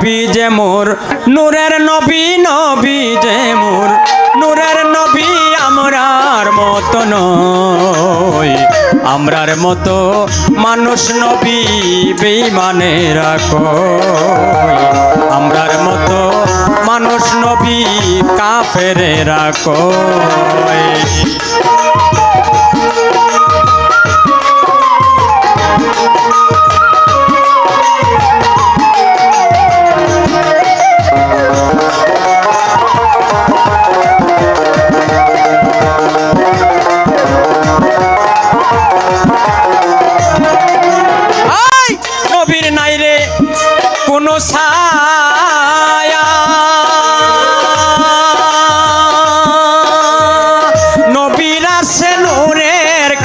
নবী যে মোর, নূরের নবী নবী যে মোর, নূরের নবী আমরার মতো নয় আমরার মতো মানুষ নবী বেইমানে রাখো আমরার মতো মানুষ নবী কাফেরে রাখো ছায়া নবীর আছে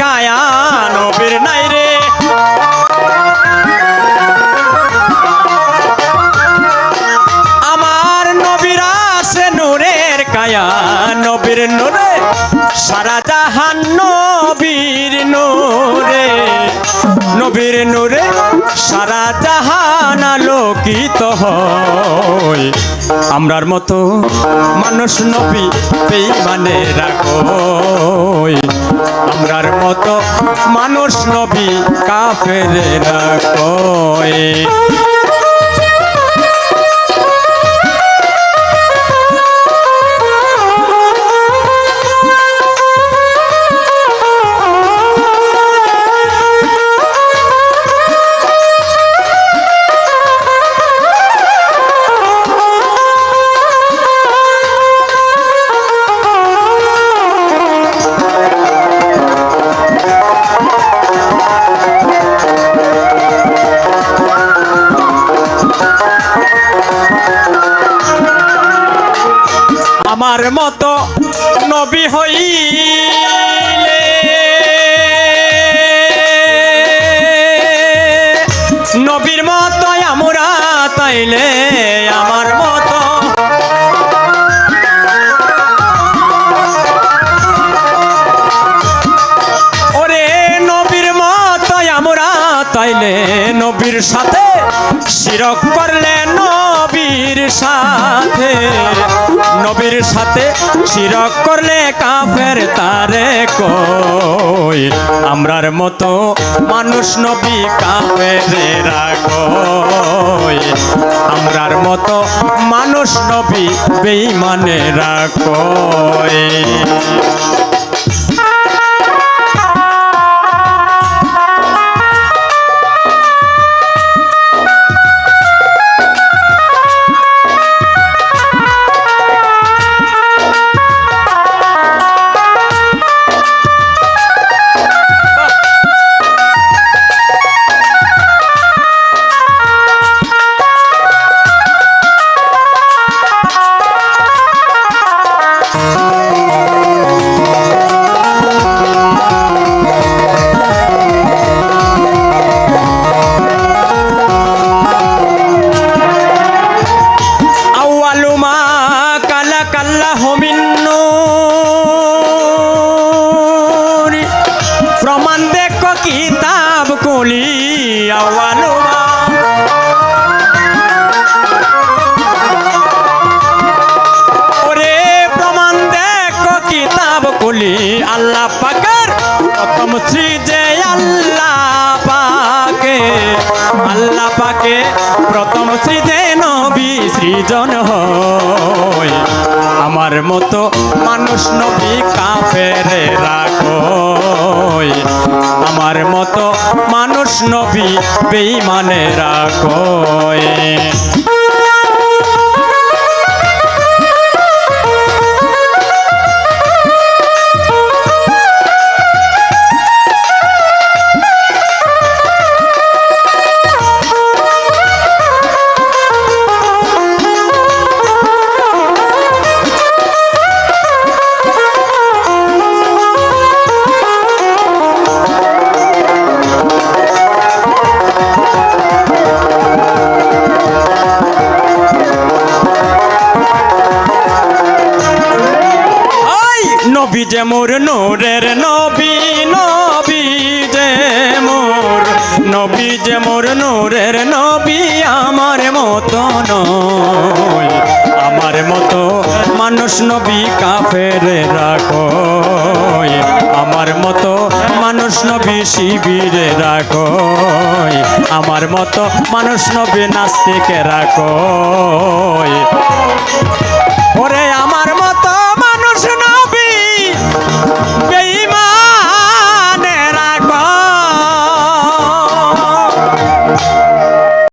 কায়া, নবীর নাই রে। আমার নবীর আছে নূরের কায়া, নবীর নূরে, সারা জাহান নবীর নূরে। নবীর নূরে সারা জাহান আলোকিত হয় আমরার মতো মানুষ নবী বেইমানে রাখো আমরার মতো মানুষ নবী কাফের রাখো আমার মতো নবী হইলে। নবীর মতো আমরা তাইলে আমার মতো। ওরে নবীর মতো আমরা তাইলে নবীর সাথে শিরক করলে নবীর সাথে। নবীর সাথে শিরক করলে কাফের তারে কই? আমরার মতো মানুষ নবী কাফের কই? আমরার মতো মানুষ নবী বেইমানে রাখই পাকে প্রথম যে নবী, সৃজন হয় আমার মতো মানুষ নবী কাফের রাখো আমার মতো মানুষ নবী বেইমানে রাখো নবী যে মোর নোরের নবী নবী যে মোর, নবী যে মোর নোরের নবী আমার মতো নয় আমার মতো মানুষ নবী কাফের রাখো আমার মতো মানুষ নবী শিবিরে রাখো আমার মতো মানুষ নবী নাস্তিকে রাখো ওরে আমার